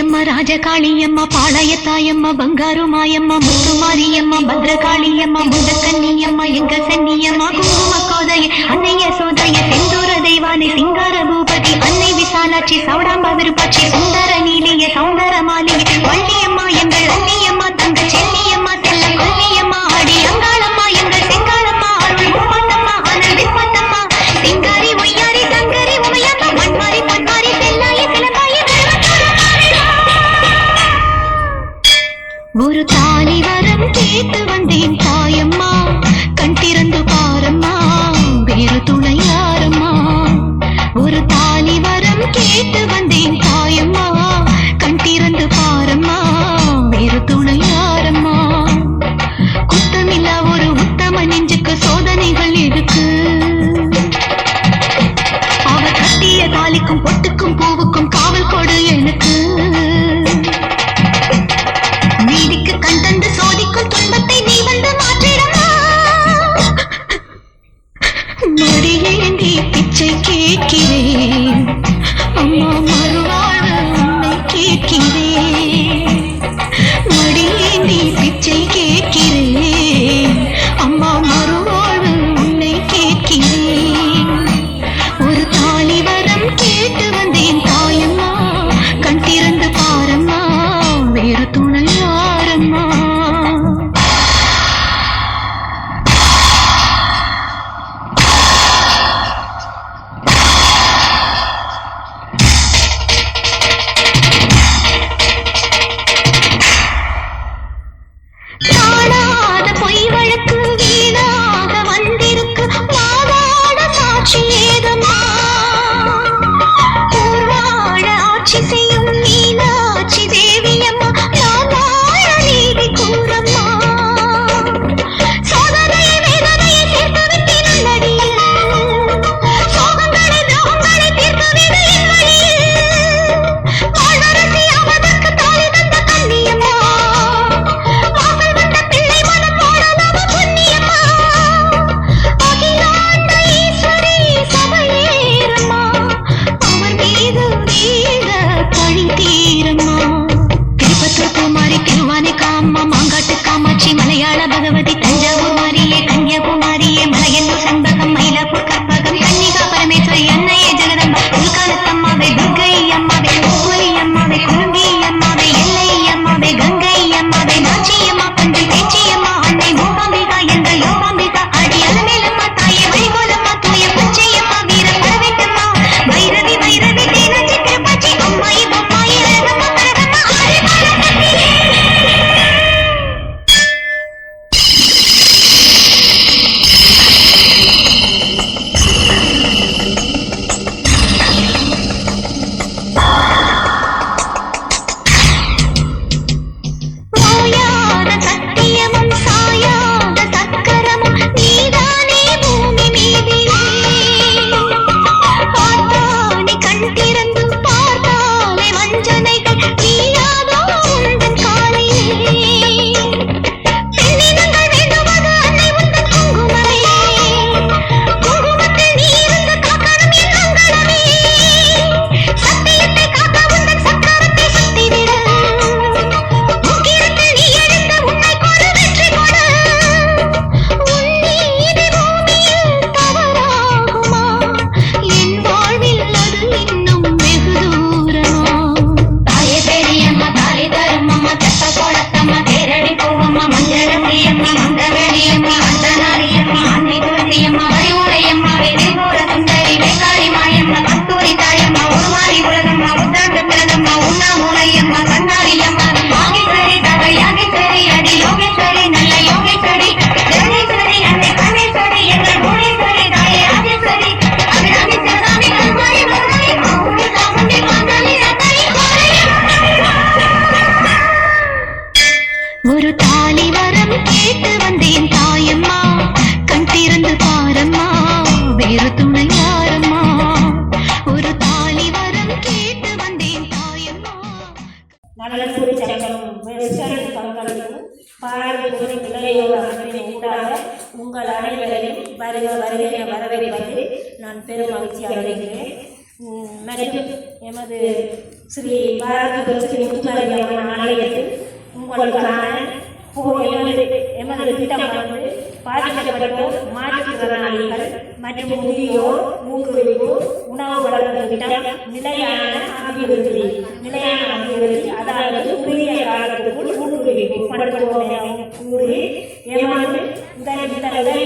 மாரியம்மா ராஜகாளியம்மா பாளையத்தாயம்மா பங்காரு மாயம்மா மூடு மாரியம்மா பத்ரகாளியம்மா முண்டக்கன்னியம்மா எங்க சன்னியம்மா குங்கும கோதைய அன்னைய சோதைய செந்தூர தெய்வானை சிங்கார பூபதி அன்னை விசாலாட்சி சௌடாம்பா விருப்பாட்சி சுந்தர நீலிய சௌம பாராளுமன்ற இளையோர் அமைப்பின் உங்கள் அனைவரையும் வருக வருகை வரவேற்பது நான் பெரும் மகிழ்ச்சி அடைகிறேன் எமது ஸ்ரீ பாராளுமன்ற ஸ்ரீ முத்துமாரியம்மன் ஆலயத்தில் உங்களுக்கான எமது திட்டமானது பாதிக்கப்பட்டோர் மாற்றுத்திறனாளிகள் மற்றும் முதியோர் ஊக்குவிப்பு உணவு வழங்கும் திட்டம் நிலையான அபிவிருத்தி நிலையான அதாவது ஊக்குவிப்பு என கூறி எமது உதவி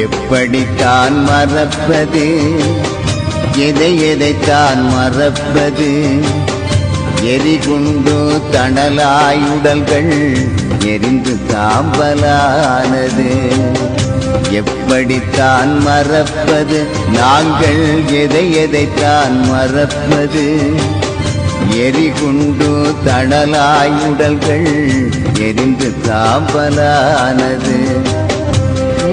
எப்படித்தான் மறப்பது? எதை எதைத்தான் மறப்பது? எரிகுண்டு தணலாயுடல்கள் எரிந்து தாம்பலானது எப்படித்தான் மறப்பது? நாங்கள் எதை எதைத்தான் மறப்பது? எரிகுண்டு தணலாயுடல்கள் எரிந்து தாம்பலானது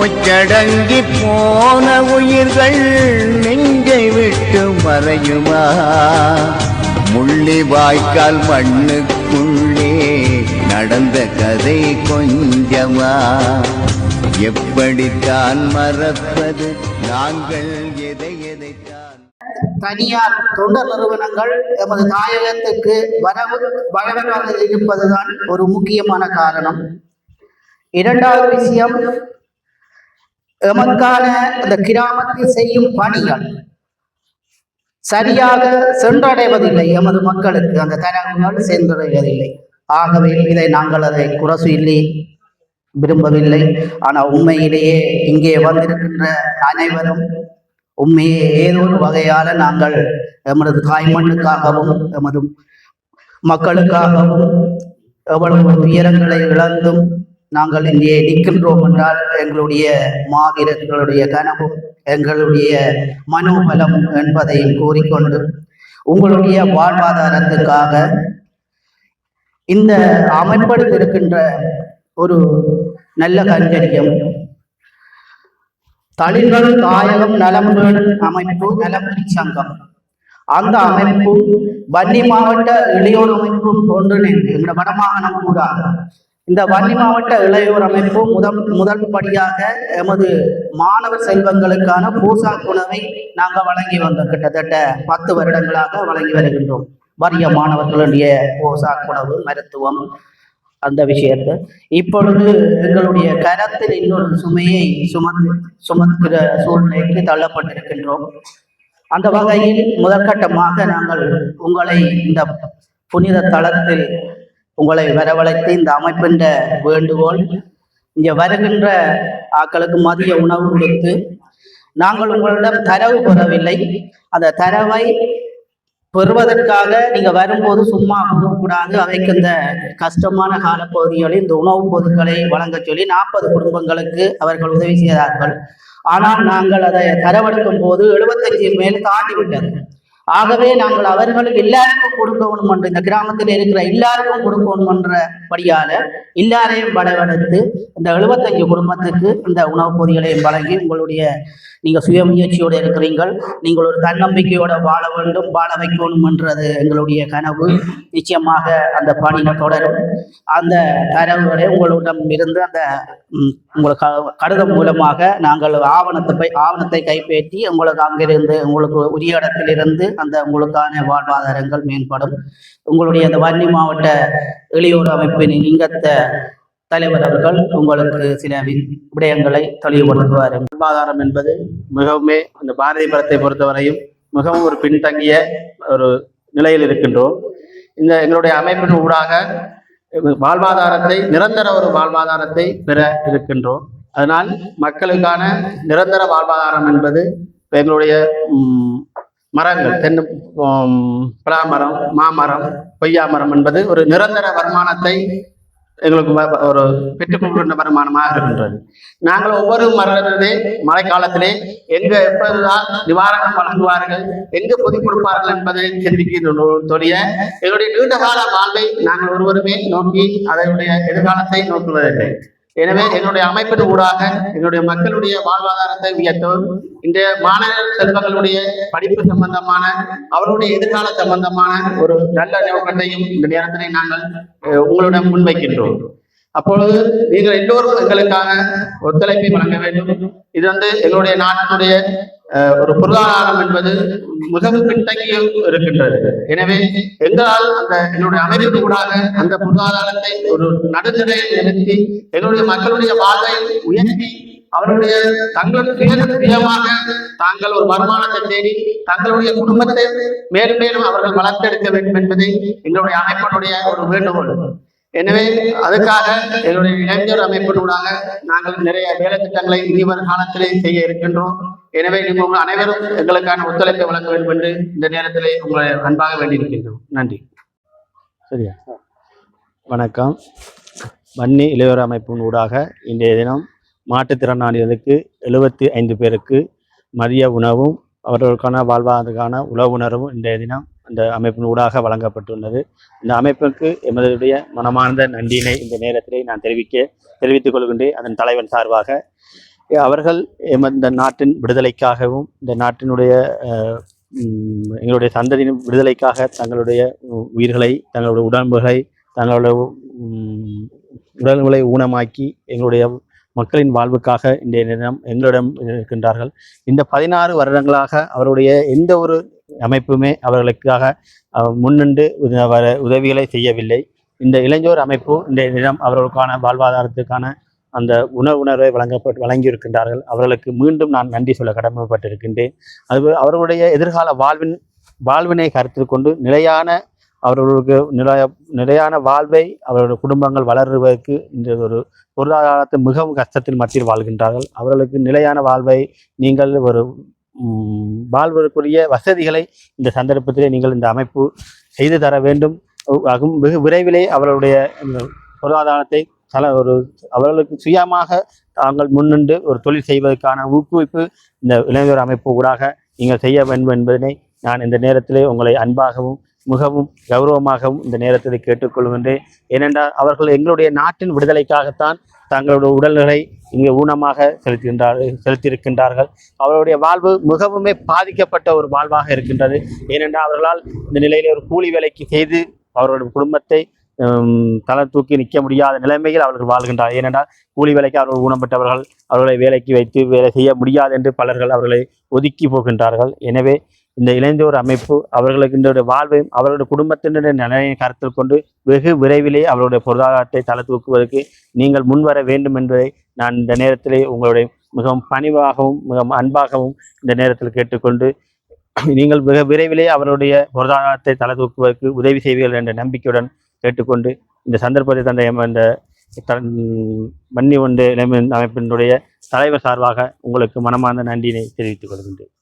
மூச்சடங்கி போன உயிர்கள் நெஞ்சை விட்டு மறையுமா? முள்ளி வாய்க்கால் மண்ணுக்குள்ளே நடந்த கதை கொஞ்சமா? எப்படித்தான் மறப்பது? நாங்கள் எதை எதைத்தான்? தனியார் தொண்டர் நிறுவனங்கள் எமது தாயகத்துக்கு வரவு வரவராக இருப்பதுதான் ஒரு முக்கியமான காரணம். இரண்டாவது விஷயம் எமக்கான அந்த கிராமத்தில் செய்யும் பணிகள். சரியாக சென்றடைவதில்லை எமது மக்களுக்கு அந்த தரவுகள் சென்றடைவதில்லை. ஆகவே இதை நாங்கள் அதை குறை சொல்லி விரும்பவில்லை. ஆனால் உண்மையிலேயே இங்கே வந்திருக்கின்ற அனைவரும் உண்மையே ஏதோ ஒரு வகையால நாங்கள் எமது தாய்மண்ணுக்காகவும் எமது மக்களுக்காகவும் எவ்வளவு உயரங்களை இழந்தும் நாங்கள் இங்கே நிற்கின்றோம் என்றால் எங்களுடைய மாவீரர்களுடைய கனவும் எங்களுடைய மனோபலம் என்பதையும் கூறிக்கொண்டு உங்களுடைய வாழ்வாதாரத்துக்காக இந்த அமைப்படுத்தி இருக்கின்ற ஒரு நல்ல கண்கரியம் தளிர்கள் தாயகம் நலம்புகள் அமைப்பு நலம்புரி சங்கம். அந்த அமைப்பு வன்னி மாவட்ட இளையோர் அமைப்பும் ஒன்றிணைந்து எங்களோட வடமாகாணம் கூட இந்த வன்னி மாவட்ட இளையோர் அமைப்பு முதல் முதல் படியாக எமது மாணவர் செல்வங்களுக்கான போசாக் உணவை நாங்கள் வழங்கி வந்தோம். கிட்டத்தட்ட பத்து வருடங்களாக வழங்கி வருகின்றோம். வறிய மாணவர்களுடைய போசாக் உணவு மருத்துவம் அந்த விஷயத்தை. இப்பொழுது எங்களுடைய கரத்தில் இன்னொரு சுமையை சுமந்து சுமக்கிற சூழ்நிலைக்கு தள்ளப்பட்டிருக்கின்றோம். அந்த வகையில் முதற்கட்டமாக நாங்கள் உங்களை இந்த புனித தளத்தில் உங்களை வரவழைத்து இந்த அமைப்பின் வேண்டுகோள் இங்கே வருகின்ற ஆக்களுக்கு மதிய உணவு கொடுத்து நாங்கள் உங்களிடம் தரவு பெறவில்லை. அந்த தரவை பெறுவதற்காக நீங்க வரும்போது சும்மா போகக்கூடாது அவைக்கு இந்த கஷ்டமான காலப்பகுதிகளில் இந்த உணவுப் பொருட்களை வழங்க சொல்லி நாற்பது குடும்பங்களுக்கு அவர்கள் உதவி செய்தார்கள். ஆனால் நாங்கள் அதை தரவெடுக்கும் போது எழுபத்தஞ்சு மேல் தாண்டி விட்டது ஆகவே நாங்கள் அவர்களுக்கு எல்லாருக்கும் கொடுக்கணும் என்று இந்த கிராமத்தில் இருக்கிற எல்லாருக்கும் கொடுக்கணும் என்றபடியால எல்லாரையும் வரவழைத்து இந்த எழுபத்தஞ்சு குடும்பத்துக்கு இந்த உணவுப் பொதிகளையும் வழங்கி உங்களுடைய நீங்க சுய முயற்சியோடு இருக்கிறீங்கள் நீங்கள் ஒரு தன்னம்பிக்கையோட வாழ வேண்டும் வாழ வைக்கணும் என்றது எங்களுடைய கனவு. நிச்சயமாக அந்த பணிகள் தொடரும். அந்த தரவுகளை உங்களிடம் இருந்து அந்த உங்களுக்கு கடிதம் மூலமாக நாங்கள் ஆவணத்தை ஆவணத்தை கைப்பற்றி உங்களுக்கு அங்கிருந்து உங்களுக்கு உரிய இடத்திலிருந்து அந்த உங்களுக்கான வாழ்வாதாரங்கள் மேம்படும். உங்களுடைய அந்த வன்னி மாவட்ட இளையோர் அமைப்பின் இங்கத்த தலைவர் அவர்கள் உங்களுக்கு சில வி- விடயங்களை தெளிவுபடுத்துவார். வாழ்வாதாரம் என்பது மிகவுமே அந்த பாரதிபுரத்தை பொறுத்தவரையும் மிகவும் ஒரு பின்தங்கிய ஒரு நிலையில் இருக்கின்றோம். இந்த எங்களுடைய அமைப்பின் ஊடாக வாழ்வாதாரத்தை நிரந்தர ஒரு வாழ்வாதாரத்தை பெற இருக்கின்றோம். அதனால் மக்களுக்கான நிரந்தர வாழ்வாதாரம் என்பது எங்களுடைய மரங்கள் தென்னை பலாமரம் மாமரம் கொய்யா மரம் என்பது ஒரு நிரந்தர வருமானத்தை எங்களுக்கு ஒரு பெற்றுக் வருமானமாக இருக்கின்றது. நாங்கள் ஒவ்வொரு மரத்திலே மழைக்காலத்திலே எங்க எப்போதுதான் நிவாரணம் வழங்குவார்கள் எங்கு பொதி கொடுப்பார்கள் என்பதை சிந்திக்கின்றோடைய எங்களுடைய நீண்டகால வாழ்வை நாங்கள் ஒருவருமே நோக்கி அதனுடைய எதிர்காலத்தை நோக்குவதில்லை. எனவே எங்களுடைய அமைப்பின் ஊடாக எங்களுடைய மக்களுடைய வாழ்வாதாரத்தை உயர்த்தவும் இந்த மாணவ செல்வங்களுடைய படிப்பு சம்பந்தமான அவருடைய எதிர்கால சம்பந்தமான ஒரு நல்ல நோக்கத்தையும் இந்த நேரத்திலே நாங்கள் அஹ், உங்களிடம் முன்வைக்கின்றோம். அப்பொழுது நீங்கள் எல்லோரும் எங்களுக்காக ஒத்துழைப்பை வழங்க வேண்டும். இது வந்து எங்களுடைய நாட்டினுடைய ஒரு பொருளாதாரம் என்பது மிகவும் பின்தங்கியும் இருக்கின்றது. எனவே எங்களால் அந்த எங்களுடைய அமைப்பு ஊடாக அந்த பொருளாதாரத்தை ஒரு நடுநிலையில் நிறுத்தி எங்களுடைய மக்களுடைய வாழ்வை உயர்த்தி அவருடைய தங்களுக்கு சுயமாக தாங்கள் ஒரு வருமானத்தை தேடி தங்களுடைய குடும்பத்தை மேலும் மேலும் அவர்கள் வளர்த்தெடுக்க வேண்டும் என்பதை எங்களுடைய அமைப்பினுடைய ஒரு வேண்டுகோள். எனவே அதுக்காக எங்களுடைய இளைஞர் அமைப்பினூடாக நாங்கள் நிறைய வேலை திட்டங்களை இனிவரும் காலத்திலே செய்ய இருக்கின்றோம். எனவே நீங்கள் உங்கள் அனைவரும் எங்களுக்கான ஒத்துழைப்பை வழங்க வேண்டும் என்று இந்த நேரத்திலே உங்களை அன்பாக வேண்டியிருக்கின்றோம். நன்றி. சரியா? வணக்கம். வன்னி இளையோர் அமைப்பின் ஊடாக இன்றைய தினம் மாற்றுத்திறனாளிகளுக்கு எழுபத்தி ஐந்து பேருக்கு மதிய உணவும் அவர்களுக்கான வாழ்வாதாரத்துக்கான உணவுணர்வும் இன்றைய தினம் இந்த அமைப்பின் ஊடாக வழங்கப்பட்டுள்ளது. இந்த அமைப்புக்கு எமதுடைய மனமார்ந்த நன்றியினை இந்த நேரத்திலே நான் தெரிவிக்க தெரிவித்துக் கொள்கின்றேன். அதன் தலைவன் சார்பாக அவர்கள் எம- இந்த நாட்டின் விடுதலைக்காகவும் இந்த நாட்டினுடைய எங்களுடைய சந்ததியின் விடுதலைக்காக தங்களுடைய உயிர்களை தங்களுடைய உடம்புகளை தங்களுடைய உடல்களை ஊனமாக்கி எங்களுடைய மக்களின் வாழ்வுக்காக இன்றைய தினம் எங்களிடம் இருக்கின்றார்கள். இந்த பதினாறு வருடங்களாக அவருடைய எந்த ஒரு அமைப்புமே அவர்களுக்காக முன்னின்று உத- வர- உதவிகளை செய்யவில்லை. இந்த இளைஞர் அமைப்பு இன்றைய தினம் அவர்களுக்கான வாழ்வாதாரத்துக்கான அந்த உணவு உணர்வை வழங்கப்பட்டு வழங்கியிருக்கின்றார்கள். அவர்களுக்கு மீண்டும் நான் நன்றி சொல்ல கடமைப்பட்டிருக்கின்றேன். அது அவர்களுடைய எதிர்கால வாழ்வின் வாழ்வினை கருத்தில் கொண்டு நிலையான அவர்களுக்கு நிலைய நிலையான வாழ்வை அவர்களுடைய குடும்பங்கள் வளருவதற்கு இந்த ஒரு பொருளாதாரத்தை மிகவும் கஷ்டத்தில் மத்தியில் வாழ்கின்றார்கள். அவர்களுக்கு நிலையான வாழ்வை நீங்கள் ஒரு வாழ்வதற்குரிய வசதிகளை இந்த சந்தர்ப்பத்திலே நீங்கள் இந்த அமைப்பு செய்து தர வேண்டும். அதுவும் வெகு விரைவிலே அவர்களுடைய இந்த பொருளாதாரத்தை தல ஒரு அவர்களுக்கு சுயமாக தாங்கள் முன்னின்று ஒரு தொழில் செய்வதற்கான ஊக்குவிப்பு இந்த இளைஞர் அமைப்பு ஊடாக நீங்கள் செய்ய வேண்டும் என்பதனை நான் இந்த நேரத்திலே உங்களை அன்பாகவும் மிகவும் கௌரவமாகவும் இந்த நேரத்தில் கேட்டுக்கொள்கின்றேன் ஏனென்றால் அவர்கள் எங்களுடைய நாட்டின் விடுதலைக்காகத்தான் தங்களுடைய உடல்களை இங்கே ஊனமாக செலுத்துகின்றார்கள் செலுத்தியிருக்கின்றார்கள். அவருடைய வாழ்வு மிகவுமே பாதிக்கப்பட்ட ஒரு வாழ்வாக இருக்கின்றது. ஏனென்றால் அவர்களால் இந்த நிலையில் ஒரு கூலி வேலைக்கு செய்து அவர்களுடைய குடும்பத்தை ஹம், தலை தூக்கி நிற்க முடியாத நிலைமையில் அவர்கள் வாழ்கின்றார். ஏனென்றால் கூலி வேலைக்கு அவர்கள் ஊனப்பட்டவர்கள் அவர்களை வேலைக்கு வைத்து வேலை செய்ய முடியாது என்று பலர்கள் அவர்களை ஒதுக்கி போகின்றார்கள். எனவே இந்த இளைஞர் அமைப்பு அவர்களுக்கு இந்த வாழ்வையும் அவர்களுடைய குடும்பத்தினுடைய நிலையை கருத்தில் கொண்டு வெகு விரைவிலே அவருடைய பொருளாதாரத்தை தலை தூக்குவதற்கு நீங்கள் முன்வர வேண்டும் என்பதை நான் இந்த நேரத்திலே உங்களுடைய மிகவும் பணிவாகவும் மிகவும் அன்பாகவும் இந்த நேரத்தில் கேட்டுக்கொண்டு நீங்கள் மிக விரைவிலே அவருடைய பொருளாதாரத்தை தலை தூக்குவதற்கு உதவி செய்வீர்கள் என்ற நம்பிக்கையுடன் கேட்டுக்கொண்டு இந்த சந்தர்ப்பத்தை தந்த இந்த மன்னி ஒன்று அமைப்பினுடைய தலைவர் சார்பாக உங்களுக்கு மனமார்ந்த நன்றியினை தெரிவித்துக் கொள்கின்றேன்.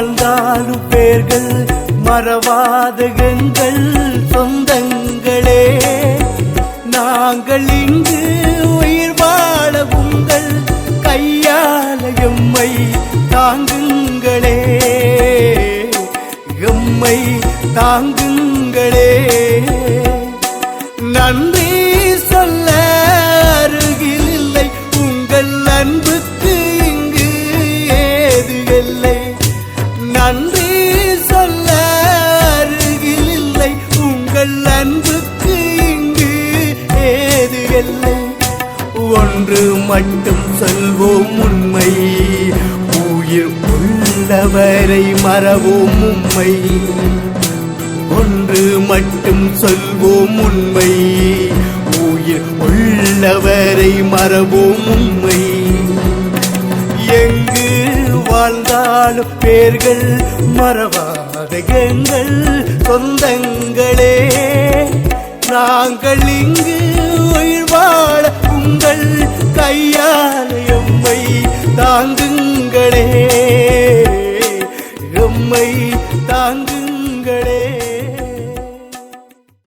வாழ்ந்தாலும் பேர்கள் மறவாத எங்கள் சொந்தங்களே. நாங்கள் இங்கு உயிர் வாழ உங்கள் கையால எம்மை தாங்குங்களே. எம்மை தாங்குங்களே. நன்றி சொல்ல அருகில் இல்லை உங்கள் நன்றி மட்டும் சொல்வோம் உண்மை. உயிர் உள்ளவரை மறவோம் உண்மை. ஒன்று மட்டும் சொல்வோம் உண்மை. உயிர் உள்ளவரை மறவோம் உண்மை. எங்கு வாழ்ந்தாலும் பேர்கள் மறவாத எங்கள் சொந்தங்களே. நாங்கள் இங்கு உயிர் வாழ உங்கள் கையால் எம்மை தாங்குங்களே. எம்மை தாங்குங்களே.